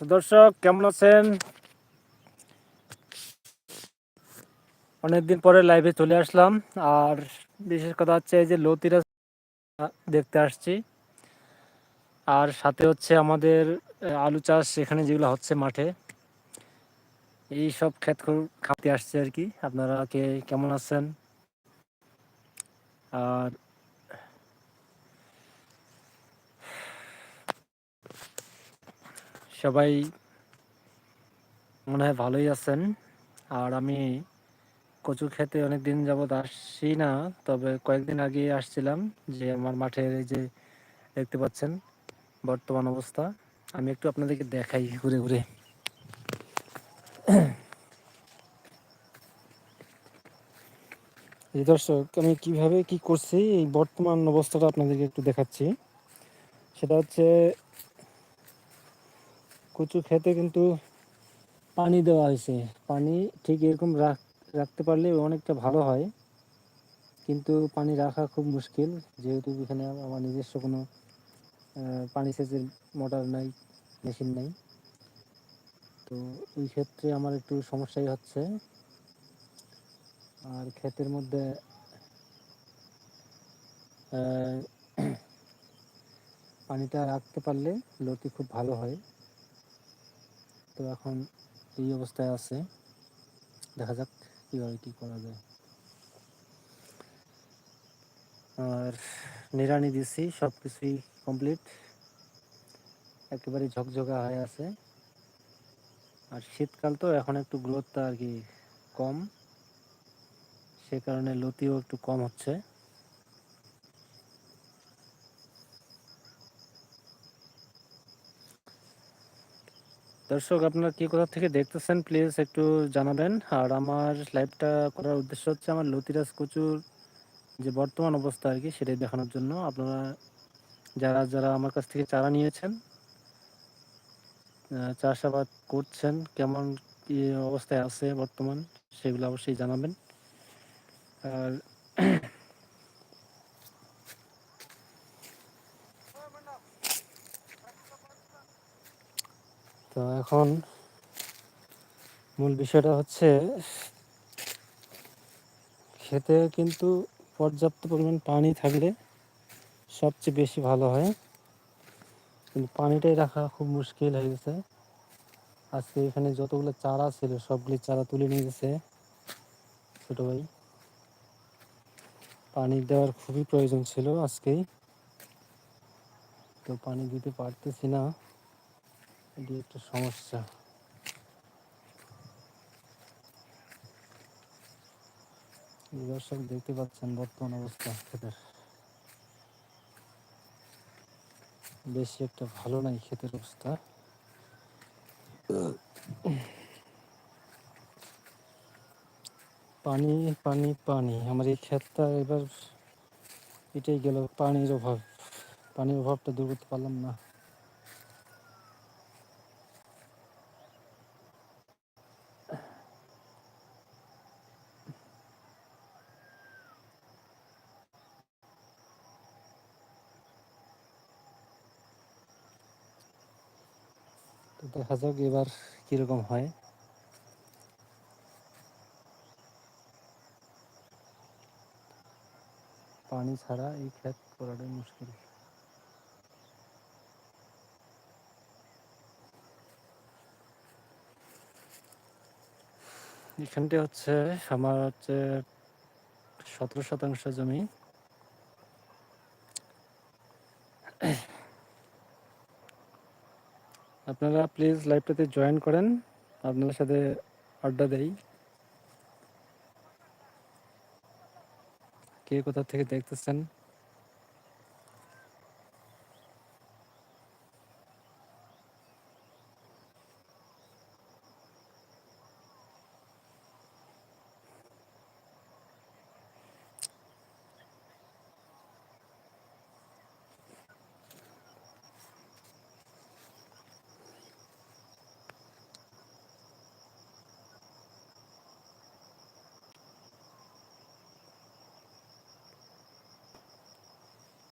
দর্শক, কেমন আছেন? অনেকদিন পরে লাইভে চলে আসলাম। আর বিশেষ কথা হচ্ছে এই যে লতিরা দেখতে আসছি। আর সাথে হচ্ছে আমাদের আলু চাষ এখানে যেগুলো হচ্ছে মাঠে। এই সব ক্ষেত খাতে আসছে আর কি। আপনারা কে, কেমন আছেন? আর সবাই মনে হয় ভালোই আছেন। আর আমি কচু খেতে অনেক দিন যাবৎ আসছি না, তবে কয়েকদিন আগে আসছিলাম যে আমার মাঠের এই যে দেখতে পাচ্ছেন বর্তমান অবস্থা। আমি একটু আপনাদেরকে দেখাই ঘুরে ঘুরে। দর্শক, আমি কীভাবে কি করছি, এই বর্তমান অবস্থাটা আপনাদেরকে একটু দেখাচ্ছি। সেটা হচ্ছে কচু খেতে কিন্তু পানি দেওয়া হয়েছে। পানি ঠিক এরকম রাখ রাখতে পারলে অনেকটা ভালো হয়। কিন্তু পানি রাখা খুব মুশকিল। যেহেতু এখানে আমার নিজস্ব কোনো পানি সেচের মোটর নাই, মেশিন নাই। তো ওই ক্ষেত্রে আমার একটু সমস্যাই হচ্ছে। আর ক্ষেতের মধ্যে পানিটা রাখতে পারলে লতি খুব ভালো হয়। তো এখন এই অবস্থায় আছে। দেখা যাক কীভাবে কী করা যায়। আর নিরানি দিছি সব কিছুই কমপ্লিট একেবারে ঝকঝকা হয়ে আছে। আর শীতকাল তো এখন একটু গ্রোথটা আর কি কম। সে কারণে লতিও একটু কম হচ্ছে। দর্শক, আপনারা কি কোথা থেকে দেখতেছেন প্লিজ একটু জানাবেন। আর আমার লাইভটা করার উদ্দেশ্য হচ্ছে আমার লতিরাজ কচুর যে বর্তমান অবস্থা আর কি, সেটাই দেখানোর জন্য। আপনারা যারা যারা আমার কাছ থেকে চারা নিয়েছেন চাষাবাদ করছেন, কেমন কি অবস্থায় আছে বর্তমান, সেগুলো অবশ্যই জানাবেন। আর তো এখন মূল বিষয়টা হচ্ছে, খেতে কিন্তু পর্যাপ্ত পরিমাণ পানি থাকলে সবচেয়ে বেশি ভালো হয়। কিন্তু পানিটাই রাখা খুব মুশকিল হয়ে গেছে। আজকে এখানে যতগুলো চারা ছিল, সবগুলি চারা তুলে নিয়ে গেছে ছোটো ভাই। পানি দেওয়ার খুবই প্রয়োজন ছিল আজকেই। তো পানি দিতে পারতেছি না। এটি একটা সমস্যা। দর্শক দেখতে পাচ্ছেন বর্তমান অবস্থা ক্ষেতের বেশি একটা ভালো নাই ক্ষেতের অবস্থা। পানি পানি পানি। আমার এই ক্ষেতটা এবার এটাই গেল পানির অভাব। পানির অভাবটা দূর করতে পারলাম না। তো দেখা যাক এবার কীরকম হয়। পানি ছাড়া এই ক্ষেত করাটাই মুশকিল। এখানটা হচ্ছে, আমার হচ্ছে সতেরো শতাংশ জমি। আপনারা প্লিজ লাইভটাতে জয়েন করেন। আপনাদের সাথে আড্ডা দেই। কে কোথা থেকে দেখতেছেন?